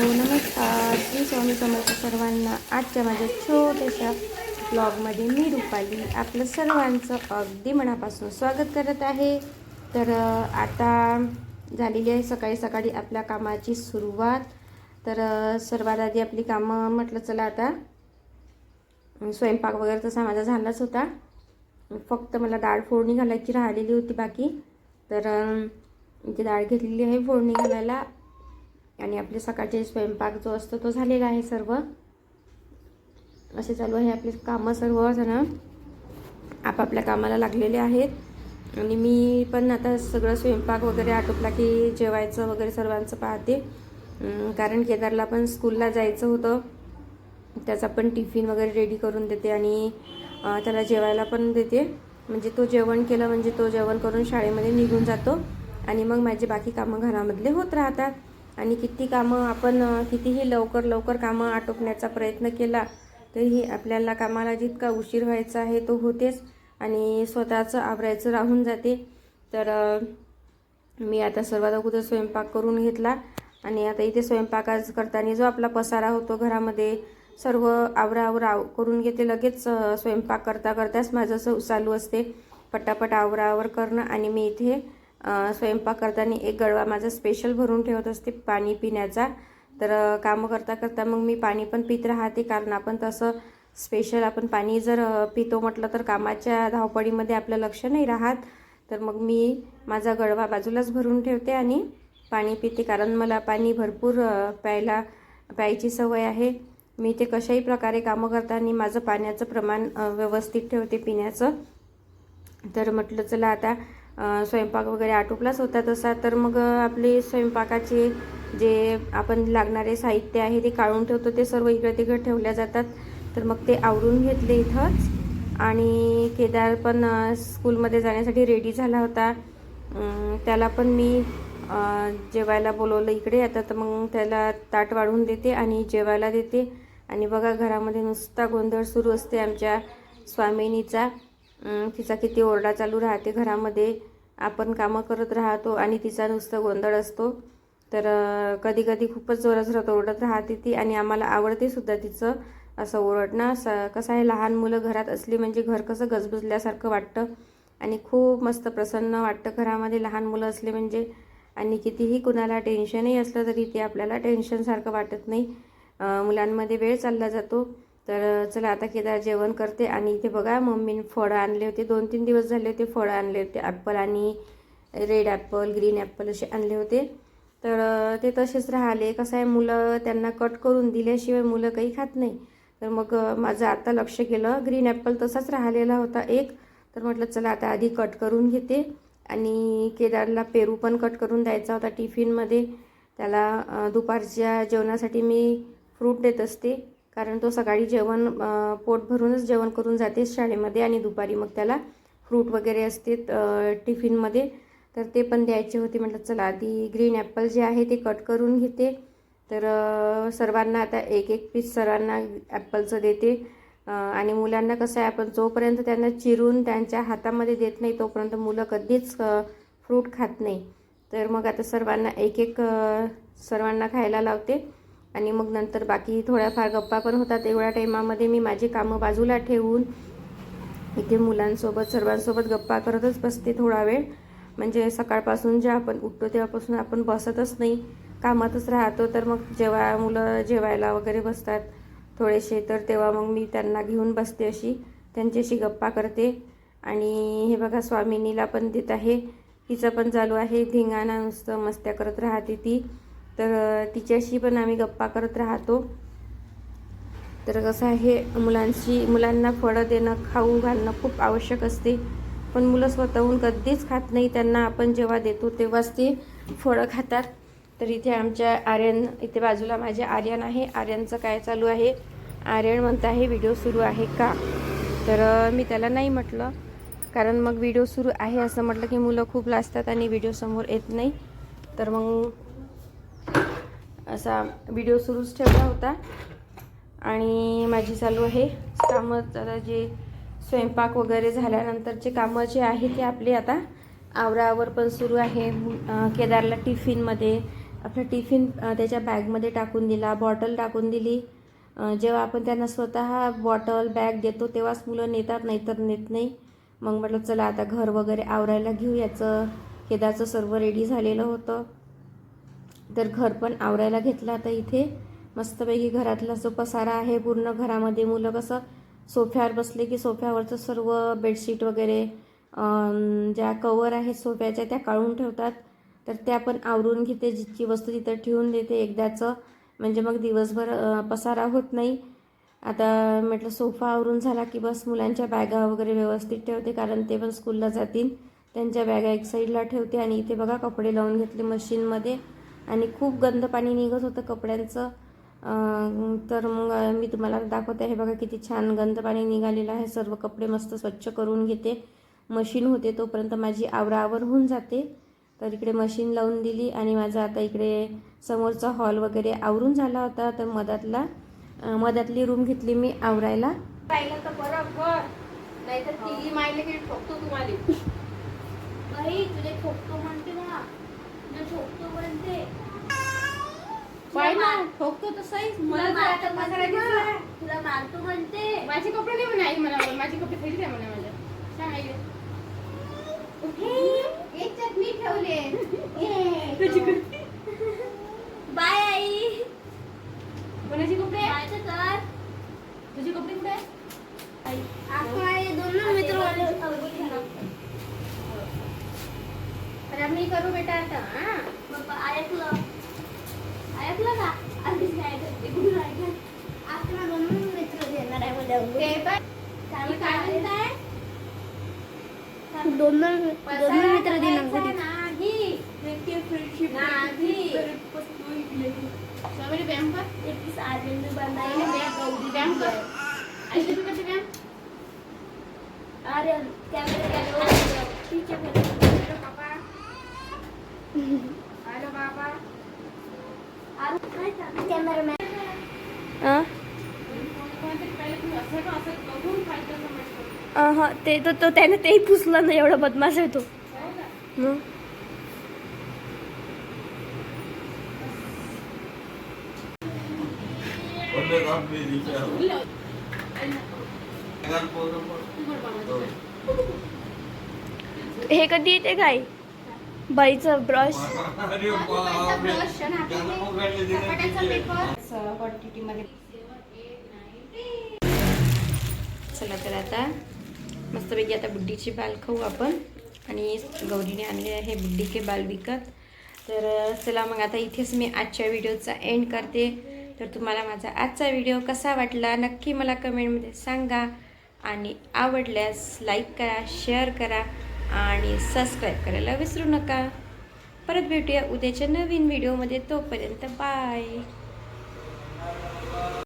नमस्कार. श्री स्वामी समर्थ सर्वांना आजच्या माझ्या छोट्याशा ब्लॉगमध्ये मी रुपाली आपलं सर्वांचं अगदी मनापासून स्वागत करत आहे. तर आता झालेली आहे सकाळी सकाळी आपल्या कामाची सुरुवात. तर सर्वात आधी आपली कामं म्हटलं चला आता. स्वयंपाक वगैरे तसा माझा झालाच होता. फक्त मला डाळ फोडणी घालायची राहिलेली होती बाकी. तर इथे डाळ घेतलेली आहे फोडणी घालायला. आणि आपले सकाळचे स्वयंपाक जो असतो तो झालेला आहे सर्व. असे चालू आहे आपले कामं सर्व जण. आपापल्या कामाला लागलेले आहेत. आणि मी पण आता सगळं स्वयंपाक वगैरे आटोपला की जेवायचं वगैरे सर्वांचं पाहते. कारण केदारला पण स्कूलला जायचं होतं. त्याचा पण टिफिन वगैरे रेडी करून देते आणि त्याला जेवायला पण देते. म्हणजे तो जेवण केलं म्हणजे तो जेवण करून शाळेमध्ये निघून जातो. आणि मग माझे बाकी कामं घरामधले होत राहतात. आणि किती कामं आपण कितीही लवकर लवकर कामं आटोपण्याचा प्रयत्न केला तरीही आपल्याला कामाला जितका उशीर व्हायचा आहे तो होतेच आणि स्वतःचं आवरायचं राहून जाते. तर मी आता सर्वात अगोदर स्वयंपाक करून घेतला आणि आता इथे स्वयंपाकाच करताना जो आपला पसारा होतो घरामध्ये सर्व आवरावर आव करून घेते. लगेच स्वयंपाक करता करताच माझं चालू असते. पटापट आवरावर करणं आणि मी इथे स्वयंपाक करताना एक गळवा माझा स्पेशल भरून ठेवत असते पाणी पिण्याचा. तर कामं करता करता मग मी पाणी पण पित राहते कारण आपण तसं स्पेशल आपण पाणी जर पितो म्हटलं तर कामाच्या धावपळीमध्ये आपलं लक्ष नाही राहत. तर मग मी माझा गळवा बाजूलाच भरून ठेवते आणि पाणी पिते कारण मला पाणी भरपूर प्यायला प्यायची सवय आहे. मी ते कशाही प्रकारे कामं करताना माझं पाण्याचं प्रमाण व्यवस्थित ठेवते पिण्याचं. तर म्हटलं चला आता स्वयंपाक वगैरे आटोपलाच होता तसा तर मग आपले स्वयंपाकाचे जे आपण लागणारे साहित्य आहे ते काढून ठेवतो ते सर्व इकडे तिकडे ठेवल्या जातात. तर मग ते आवरून घेतले इथंच आणि केदार पण स्कूलमध्ये जाण्यासाठी रेडी झाला होता. त्याला पण मी जेवायला बोलवलं इकडे. आता तर मग त्याला ताट वाढवून देते आणि जेवायला देते. आणि बघा घरामध्ये नुसता गोंधळ सुरू असते आमच्या स्वामिनीचा तिचा किती ओरडा चालू राहते घरामध्ये. आपण कामं करत राहतो आणि तिचा नुसतं गोंधळ असतो. तर कधी कधी खूपच जोरात जोरात ओरडत राहते ती आणि आम्हाला आवडते सुद्धा तिचं असं ओरडणं. स कसं आहे लहान मुलं घरात असली म्हणजे घर कसं गजबजल्यासारखं वाटतं आणि खूप मस्त प्रसन्न वाटतं. घरामध्ये लहान मुलं असले म्हणजे आणि कितीही कुणाला टेन्शनही असलं तरी ते आपल्याला टेन्शनसारखं वाटत नाही. मुलांमध्ये वेळ चालला जातो. तर चला आता केदार जेवण करते आणि इथे बघा मम्मीने फळं आणले होते. दोन तीन दिवस झाले होते फळं आणले होते. ॲपल आणि रेड ॲपल ग्रीन ॲपल असे आणले होते. तर ते तसेच राहिले. कसं आहे मुलं त्यांना कट करून दिल्याशिवाय मुलं काही खात नाही. तर मग माझं आता लक्ष केलं ग्रीन ॲपल तसाच राहिलेला होता एक. तर म्हटलं चला आता आधी कट करून घेते. आणि केदारला पेरू पण कट करून द्यायचा होता टिफिनमध्ये. त्याला दुपारच्या जेवणासाठी मी फ्रूट देत असते. कारण तो सकाळी जेवण पोट भरूनच जेवण करून जाते शाळेमध्ये आणि दुपारी मग त्याला फ्रूट वगैरे असते टिफिनमध्ये. तर ते पण द्यायचे होते. म्हटलं चला आधी ग्रीन ॲपल जे आहे ते कट करून घेते. तर सर्वांना आता एक एक पीस सर्वांना ॲपलचं देते. आणि मुलांना कसं आहे आपण जोपर्यंत त्यांना चिरून त्यांच्या हातामध्ये देत नाही तोपर्यंत मुलं कधीच फ्रूट खात नाही. तर मग आता सर्वांना एक एक सर्वांना खायला लावते. आणि मग नंतर बाकी थोड्याफार गप्पा पण होतात. एवढ्या टायमामध्ये मी माझी कामं बाजूला ठेवून इथे मुलांसोबत सर्वांसोबत गप्पा करतच बसते थोडा वेळ. म्हणजे सकाळपासून जे आपण उठतो तेव्हापासून आपण बसतच नाही. कामातच राहतो तर मग जेव्हा मुलं जेवायला वगैरे बसतात थोडेसे तर तेव्हा मग मी त्यांना घेऊन बसते अशी त्यांच्याशी गप्पा करते. आणि हे बघा स्वामिनीला पण देत आहे. तिचं पण चालू आहे. धिंगाणा नुसतं मस्त्या करत राहते ती. तर तिच्याशी पण आम्ही गप्पा करत राहतो. तर कसं आहे मुलांशी मुलांना फळं देणं खाऊ घालणं खूप आवश्यक असते. पण मुलं स्वतःहून कधीच खात नाही. त्यांना आपण जेव्हा देतो तेव्हाच ते फळं खातात. तर इथे आमच्या आर्यन इथे बाजूला माझे आर्यन आहे. आर्यनचं काय चालू आहे? आर्यन म्हणत आहे व्हिडिओ सुरू आहे का? तर मी त्याला नाही म्हटलं. कारण मग व्हिडिओ सुरू आहे असं म्हटलं की मुलं खूप लाजतात आणि व्हिडिओ समोर येत नाही. तर मग असा व्हिडिओ सुरूच ठेवला होता. आणि माझी चालू आहे. कामं आता जे स्वयंपाक वगैरे झाल्यानंतरचे कामं जे आहे ते आपले आता आवरावर पण सुरू आहे. केदारला टिफिनमध्ये आपलं टिफिन त्याच्या बॅगमध्ये टाकून दिला बॉटल टाकून दिली. जेव्हा आपण त्यांना स्वतः बॉटल बॅग देतो तेव्हाच मुलं नेतात नाही तर नेत नाही. मग म्हटलं चला आता घर वगैरे आवरायला घेऊ याचं केदारचं सर्व रेडी झालेलं होतं. तर घर पण आवरायला घेतलं. आता इथे मस्तपैकी घरातला जो पसारा आहे पूर्ण घरामध्ये मुलं कसं सोफ्यावर बसले की सोफ्यावरचं सर्व बेडशीट वगैरे ज्या कवर आहेत सोफ्याच्या त्या काढून ठेवतात. तर त्या पण आवरून घेते. जितकी वस्तू तिथं ठेवून देते. एकदाचं म्हणजे मग दिवसभर पसारा होत नाही. आता म्हटलं सोफा आवरून झाला की बस मुलांच्या बॅगा वगैरे व्यवस्थित ठेवते कारण ते पण स्कूलला जातील. त्यांच्या बॅगा एक साईडला ठेवते आणि इथे बघा कपडे लावून घेतले मशीनमध्ये. आणि खूप गंद पाणी निघत होतं कपड्यांचं. तर मग मी तुम्हाला दाखवते आहे बघा किती छान गंद पाणी निघालेलं आहे. सर्व कपडे मस्त स्वच्छ करून घेते. मशीन होते तोपर्यंत माझी आवराआवर होऊन जाते. तर इकडे मशीन लावून दिली आणि माझा आता इकडे समोरचा हॉल वगैरे आवरून झाला होता. तर मधातला मधातली रूम घेतली मी आवरायला. पाहिलं तर बरोबर नाही तर तिघी मायले की ठोकतो तुम्हाला. बाई तुझे ठोकतो म्हणते पाय ना ठोकतो मला तुला मारतो पसारा म्हणते दिसला. ना. तुला मारतो म्हणते. माझे कपडे नाही म्हणे आई मला. माझे कपडे थैली द्या म्हणे माझ्या सांग आईले. याच्यात मी ठेवले. कपडे बाय आई कोणाचे कपडे काय तर कर तुझे कपडे कुठे आहे? आपण दोन मित्र अरे मी करू बेटा आता हा बाबा ऐकलं ऐकलं का आधीच काय करते कुठून ऐकलं आपण दोन मित्र देणार आहे मला ते पण काय मी काय म्हणताय दोन दोन पसारा मित्र देणार करायचा नाही. नाही. स्वामीने व्यायाम कर. एक आर्मी आईने बांधायला व्यायाम गौरी व्यायाम कर. आईने तू करते व्यायाम अरे कॅमेरा टीचर हॅलो बाबा. हॅलो बाबा. कॅमेरामॅन अं? कोणतरी पहिले तुम्ही असं का असं बघून पाहिजे समजतो अहं, ते तो तो त्याने तेही पुसलं ना एवढा बदमाश आहे तो. हो का? हं. हे कधी येते काय? बाईचं ब्रश अरे बापरे. त्यानं उघडले दिले तिचे. क्वांटिटीमध्ये चला तर आता मस्तपैकी आता बुड्डीची बाल खाऊ आपण. आणि गौरीने आणले आहे बुड्डीचे बाल विकत. तर चला मग आता इथेच मी आजच्या व्हिडिओचा एंड करते. तर तुम्हाला माझा आजचा व्हिडिओ कसा वाटला नक्की मला कमेंटमध्ये सांगा. आणि आवडल्यास लाईक करा शेअर करा आणि सबस्क्राईब करायला विसरू नका. परत भेटूया उद्याच्या नवीन व्हिडिओमध्ये. तोपर्यंत बाय